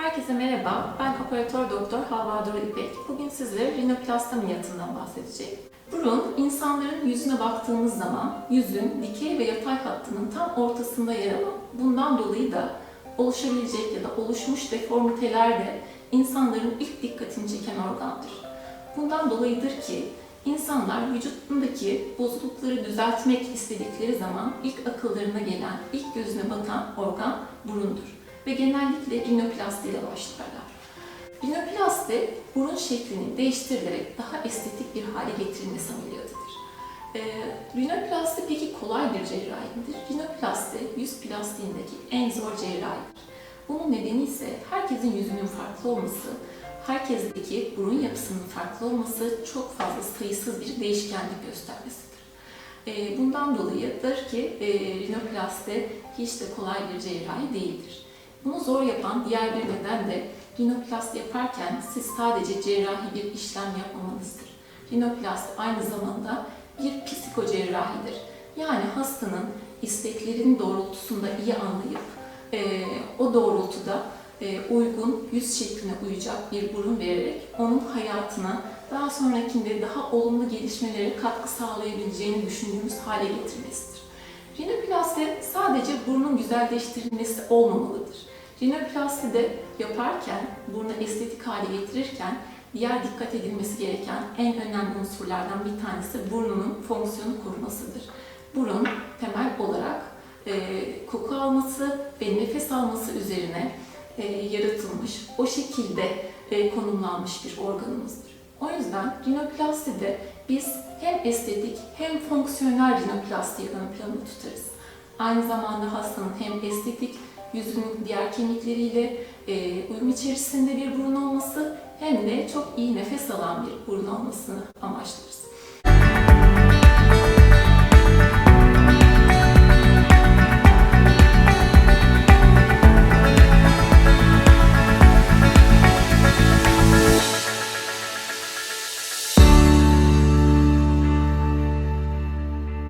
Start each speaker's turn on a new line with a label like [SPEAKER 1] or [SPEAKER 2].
[SPEAKER 1] Herkese merhaba, ben operatör doktor Havva Duru İpek. Bugün sizlere rinoplasti ameliyatından bahsedeceğim. Burun, insanların yüzüne baktığımız zaman yüzün dikey ve yatay hattının tam ortasında yer alan, bundan dolayı da oluşabilecek ya da oluşmuş deformiteler de insanların ilk dikkatini çeken organdır. Bundan dolayıdır ki insanlar vücudundaki bozuklukları düzeltmek istedikleri zaman ilk akıllarına gelen, ilk gözüne batan organ burundur ve genellikle rinoplasti ile başlarlar. Rinoplasti, burun şeklini değiştirilerek daha estetik bir hale getirilmesi ameliyatıdır. Ee, rinoplasti peki kolay bir cerrahi midir? Rinoplasti, yüz plastiğindeki en zor cerrahidir. Bunun nedeni ise herkesin yüzünün farklı olması, herkesteki burun yapısının farklı olması çok fazla sayısız bir değişkenlik göstermesidir. Ee, Bundan dolayıdır ki e, rinoplasti hiç de kolay bir cerrahi değildir. Bunu zor yapan diğer bir neden de rinoplasti yaparken siz sadece cerrahi bir işlem yapmamanızdır. Rinoplasti aynı zamanda bir psikocerrahidir. Yani hastanın isteklerinin doğrultusunda iyi anlayıp e, o doğrultuda e, uygun yüz şekline uyacak bir burun vererek onun hayatına daha sonrakinde daha olumlu gelişmelere katkı sağlayabileceğini düşündüğümüz hale getirmesidir. Rinoplasti sadece burnun güzelleştirilmesi olmamalıdır. Rinoplasti de yaparken, burnu estetik hale getirirken diğer dikkat edilmesi gereken en önemli unsurlardan bir tanesi burnunun fonksiyonu korumasıdır. Burun temel olarak e, koku alması ve nefes alması üzerine e, yaratılmış, o şekilde e, konumlanmış bir organımızdır. O yüzden rinoplastide biz hem estetik hem fonksiyonel rinoplastiyi ön plana tutarız. Aynı zamanda hastanın hem estetik yüzünün diğer kemikleriyle e, uyum içerisinde bir burun olması hem de çok iyi nefes alan bir burun olmasını amaçlarız.